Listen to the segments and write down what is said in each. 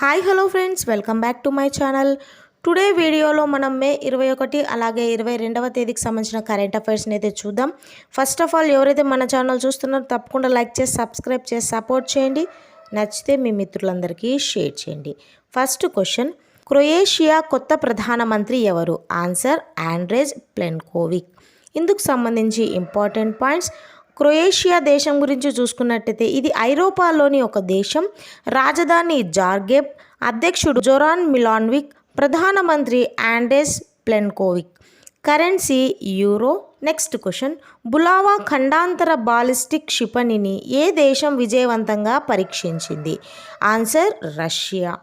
Hi hello friends welcome back to my channel today వీడియోలో మనం మే ఇరవై ఒకటి అలాగే ఇరవై రెండవ తేదీకి సంబంధించిన కరెంట్ అఫైర్స్ని అయితే చూద్దాం. ఫస్ట్ ఆఫ్ ఆల్ ఎవరైతే మన ఛానల్ చూస్తున్నారో తప్పకుండా లైక్ చేసి సబ్స్క్రైబ్ చేసి సపోర్ట్ చేయండి. నచ్చితే మీ మిత్రులందరికీ షేర్ చేయండి. ఫస్ట్ క్వశ్చన్ క్రొయేషియా కొత్త ప్రధానమంత్రి ఎవరు? ఆన్సర్ ఆండ్రేజ్ ప్లెన్కోవిక్ ఇందుకు సంబంధించి ఇంపార్టెంట్ పాయింట్స్ క్రొయేషియా దేశం గురించి చూసుకున్నట్టయితే ఇది ఐరోపాలోని ఒక దేశం. రాజధాని జార్గెబ్ అధ్యక్షుడు జొరాన్ మిలాన్విక్ ప్రధానమంత్రి Andrej Plenkovic. Currency euro next question. Bulava ఖండాంతర ballistic క్షిపణిని ఏ దేశం విజయవంతంగా పరీక్షించింది? Answer Russia.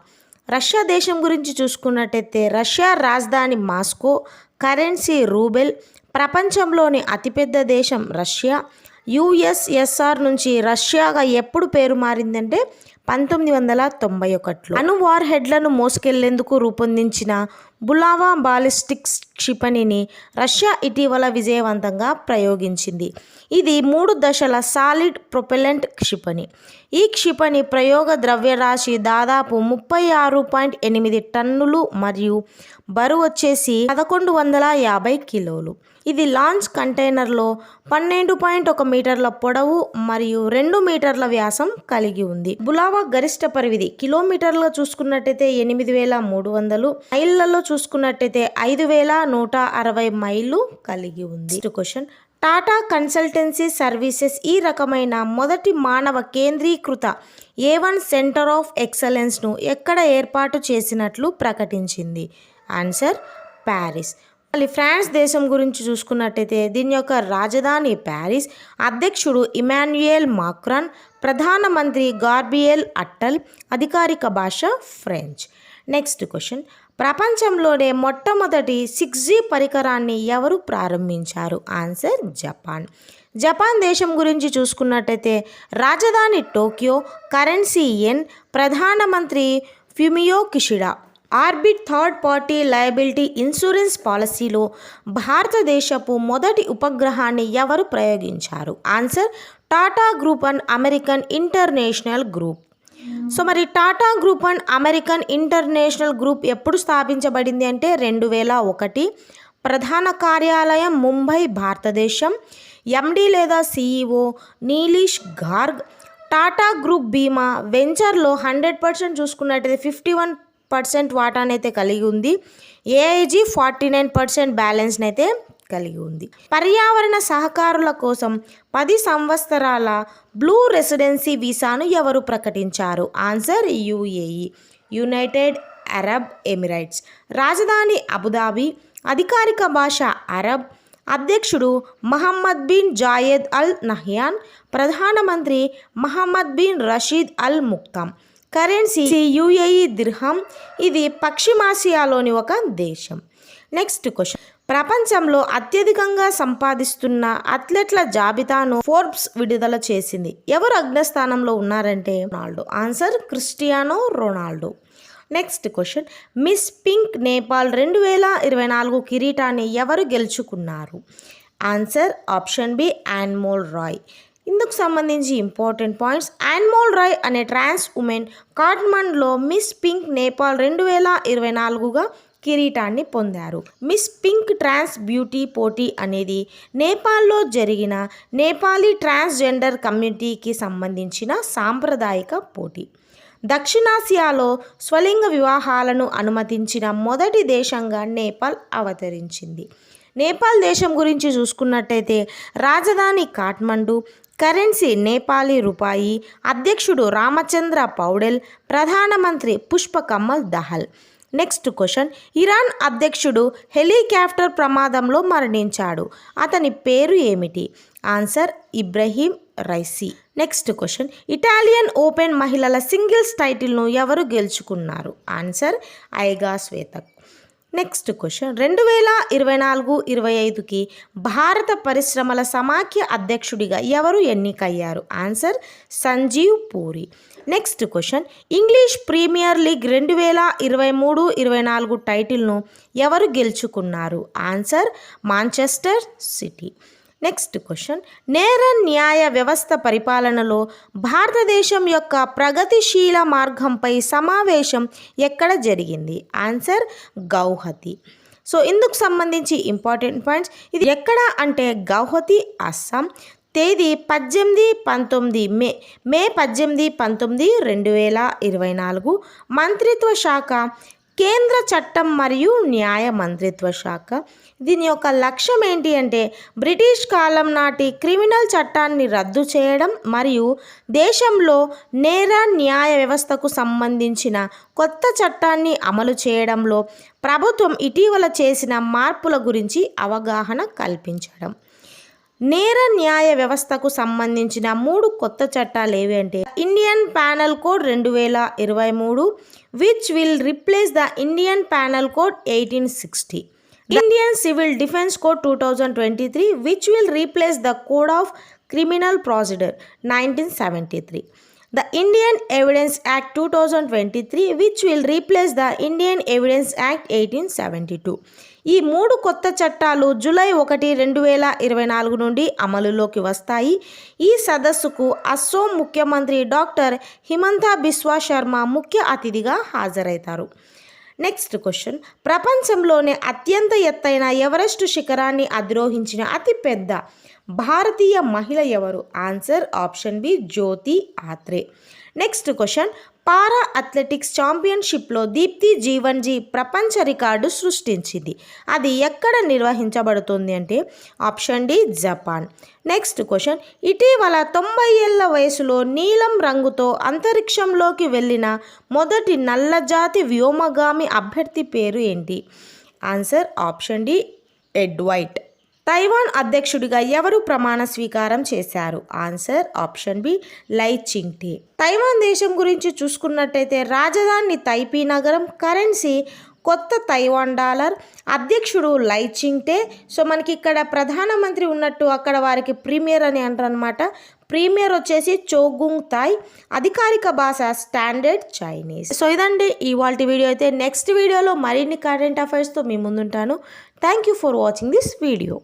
రష్యా దేశం గురించి చూసుకున్నట్టయితే రష్యా రాజధాని మాస్కో కరెన్సీ రూబెల్ ప్రపంచంలోని అతిపెద్ద దేశం రష్యా. యుఎస్ఎస్ఆర్ నుంచి రష్యాగా ఎప్పుడు పేరు మారిందంటే పంతొమ్మిది వందల తొంభై ఒకటిలో. అణు వార్ హెడ్లను మోసుకెళ్ళేందుకు రూపొందించిన బులావా బాలిస్టిక్స్ క్షిపణిని రష్యా ఇటీవల విజయవంతంగా ప్రయోగించింది. ఇది మూడు దశల సాలిడ్ ప్రొపెలెంట్ క్షిపణి. ఈ క్షిపణి ప్రయోగ ద్రవ్యరాశి దాదాపు ముప్పై ఆరు పాయింట్ ఎనిమిది టన్నులు మరియు బరువు వచ్చేసి పదకొండు వందల యాభై కిలోలు. ఇది లాంచ్ కంటైనర్లో పన్నెండు పాయింట్ ఒక మీటర్ల పొడవు మరియు రెండు మీటర్ల వ్యాసం కలిగి ఉంది. బులావా గరిష్ట పరివిధి కిలోమీటర్లో చూసుకున్నట్టయితే ఎనిమిది వేల మూడు వందలు మైళ్ళలో చూసుకున్నట్టయితే ఐదు వేల నూట అరవై మైళ్ళు కలిగి ఉంది. క్వశ్చన్ టాటా కన్సల్టెన్సీ సర్వీసెస్ ఈ రకమైన మొదటి మానవ కేంద్రీకృత ఏ వన్ సెంటర్ ఆఫ్ ఎక్సలెన్స్ను ఎక్కడ ఏర్పాటు చేసినట్లు ప్రకటించింది? ఆన్సర్ ప్యారిస్ మళ్ళీ ఫ్రాన్స్ దేశం గురించి చూసుకున్నట్టయితే దీని యొక్క రాజధాని ప్యారిస్ అధ్యక్షుడు ఇమాన్యుయేల్ మాక్రాన్ ప్రధానమంత్రి గార్బియేల్ అట్టల్ అధికారిక భాష ఫ్రెంచ్. Next question. ప్రపంచంలోనే మొట్టమొదటి సిక్స్ జీ పరికరాన్ని ఎవరు ప్రారంభించారు? Answer Japan. జపాన్ దేశం గురించి చూసుకున్నట్టయితే రాజధాని టోక్యో కరెన్సీ ఎన్ ప్రధానమంత్రి Fumio Kishida. Orbit third party liability insurance పాలసీలో భారతదేశపు మొదటి ఉపగ్రహాన్ని ఎవరు ప్రయోగించారు? Answer Tata group and American international group. So మరి Tata group and American international group ఎప్పుడు స్థాపించబడింది అంటే రెండు వేల ఒకటి. ప్రధాన కార్యాలయం ముంబై భారతదేశం. ఎండి లేదా సిఇఓ నీలీష్ గార్గ్. టాటా గ్రూప్ బీమా వెంచర్లో హండ్రెడ్ పర్సెంట్ చూసుకున్నట్టయితే ఫిఫ్టీ వన్ పర్సెంట్ వాటానైతే కలిగి ఉంది. ఏఐజీ ఫార్టీ నైన్ పర్సెంట్ బ్యాలెన్స్ని అయితే కలిగి ఉంది. పర్యావరణ సహకారుల కోసం పది సంవత్సరాల బ్లూ రెసిడెన్సీ వీసాను ఎవరు ప్రకటించారు? Answer UAE United Arab Emirates. రాజధాని అబుదాబి అధికారిక భాష అరబ్. అధ్యక్షుడు Mohammed bin Zayed Al Nahyan ప్రధానమంత్రి Mohammed bin Rashid Al Maktoum. Currency UAE dirham ఇది పశ్చిమాసియాలోని ఒక దేశం. Next question. ప్రపంచంలో అత్యధికంగా సంపాదిస్తున్న అథ్లెట్ల జాబితాను ఫోర్బ్స్ విడుదల చేసింది. ఎవరు అగ్రస్థానంలో ఉన్నారంటే Ronaldo. Answer Cristiano Ronaldo. Next question. Miss Pink Nepal రెండు వేల ఇరవై నాలుగు కిరీటాన్ని ఎవరు గెలుచుకున్నారు? Answer option B Anmol Rai. ఇందుకు సంబంధించి ఇంపార్టెంట్ పాయింట్స్. అన్మోల్ రాయ్ అనే ట్రాన్స్ ఉమెన్ కాట్మండ్లో మిస్ పింక్ నేపాల్ రెండు వేల ఇరవై నాలుగుగా కిరీటాన్ని పొందారు. మిస్ పింక్ ట్రాన్స్ బ్యూటీ పోటీ అనేది నేపాల్లో జరిగిన నేపాలీ ట్రాన్స్జెండర్ కమ్యూనిటీకి సంబంధించిన సాంప్రదాయిక పోటీ. దక్షిణాసియాలో స్వలింగ వివాహాలను అనుమతించిన మొదటి దేశంగా నేపాల్ అవతరించింది. నేపాల్ దేశం గురించి చూసుకున్నట్టయితే రాజధాని కాఠ్మండు కరెన్సీ నేపాలీ రూపాయి అధ్యక్షుడు రామచంద్ర పౌడెల్ ప్రధానమంత్రి Pushpakamal Dahal. Next question. Iran అధ్యక్షుడు హెలికాప్టర్ ప్రమాదంలో మరణించాడు. అతని పేరు ఏమిటి? Answer Ebrahim Raisi. Next question. Italian open మహిళల సింగిల్స్ టైటిల్ను ఎవరు గెలుచుకున్నారు? Answer Iga Swiatek next question రెండు వేల ఇరవై నాలుగు ఇరవై ఐదుకి భారత పరిశ్రమల సమాఖ్య అధ్యక్షుడిగా ఎవరు ఎన్నికయ్యారు? Answer Sanjeev Puri. Next question English premier league రెండు వేల ఇరవై మూడు ఇరవై నాలుగు టైటిల్ను ఎవరు గెలుచుకున్నారు? Answer Manchester City next question నేర న్యాయ వ్యవస్థ పరిపాలనలో భారతదేశం యొక్క ప్రగతిశీల మార్గంపై సమావేశం ఎక్కడ జరిగింది? ఆన్సర్ గౌహతి. సో ఇందుకు సంబంధించి ఇంపార్టెంట్ పాయింట్స్ ఇది ఎక్కడ అంటే గౌహతి అస్సాం. తేదీ పద్దెనిమిది పంతొమ్మిది మే మే పద్దెనిమిది పంతొమ్మిది రెండు వేల ఇరవై నాలుగు. మంత్రిత్వ శాఖ కేంద్ర చట్టం మరియు న్యాయ మంత్రిత్వ శాఖ. దీని యొక్క లక్ష్యం ఏంటి అంటే బ్రిటిష్ కాలం నాటి క్రిమినల్ చట్టాన్ని రద్దు చేయడం మరియు దేశంలో నేర న్యాయ వ్యవస్థకు సంబంధించిన కొత్త చట్టాన్ని అమలు చేయడంలో ప్రభుత్వం ఇటీవల చేసిన మార్పుల గురించి అవగాహన కల్పించడం. నేర న్యాయ వ్యవస్థకు సంబంధించిన మూడు కొత్త చట్టాలు ఏవి అంటే ఇండియన్ ప్యానల్ కోడ్ రెండు వేల ఇరవై మూడు which will replace the Indian penal code eighteen sixty Indian civil defence code two thousand twenty three which will replace the code of criminal procedure nineteen seventy three the Indian evidence act two thousand twenty three which will replace the Indian evidence act eighteen seventy two ఈ మూడు కొత్త చట్టాలు July ఒకటి రెండు వేల ఇరవై నాలుగు నుండి అమలులోకి వస్తాయి. ఈ సదస్సుకు అస్సోం ముఖ్యమంత్రి డాక్టర్ హిమంతా బిశ్వా శర్మ ముఖ్య అతిథిగా హాజరవుతారు నెక్స్ట్ క్వశ్చన్. ప్రపంచంలోనే అత్యంత ఎత్తైన ఎవరెస్ట్ శిఖరాన్ని అధిరోహించిన అతిపెద్ద భారతీయ మహిళ ఎవరు? Answer option B Jyoti Atre. Next question. Para athletics ఛాంపియన్షిప్లో Deepthi Jeevanji ప్రపంచ రికార్డు సృష్టించింది. అది ఎక్కడ నిర్వహించబడుతుంది అంటే option D Japan. Next question. ఇటీవల తొంభై ఏళ్ళ వయసులో నీలం రంగుతో అంతరిక్షంలోకి వెళ్ళిన మొదటి నల్లజాతి వ్యోమగామి అభ్యర్థి పేరు ఏంటి? Answer option D Ed Dwight. Taiwan అధ్యక్షుడిగా ఎవరు ప్రమాణ స్వీకారం చేశారు? ఆన్సర్ ఆప్షన్ బి లై చింగ్టే. తైవాన్ దేశం గురించి చూసుకున్నట్టయితే రాజధాని తైపీ నగరం కరెన్సీ కొత్త తైవాన్ డాలర్ అధ్యక్షుడు లై చింగ్టే. సో మనకి ఇక్కడ ప్రధానమంత్రి ఉన్నట్టు అక్కడ వారికి ప్రీమియర్ అని అంటారు అనమాట ప్రీమియర్ వచ్చేసి చోగుంగ్ తాయ్ అధికారిక భాష స్టాండర్డ్ చైనీస్. సో ఇదండి ఇవాళ వీడియో అయితే. నెక్స్ట్ వీడియోలో మరిన్ని కరెంట్ అఫైర్స్తో మీ ముందుంటాను. Thank you for watching this video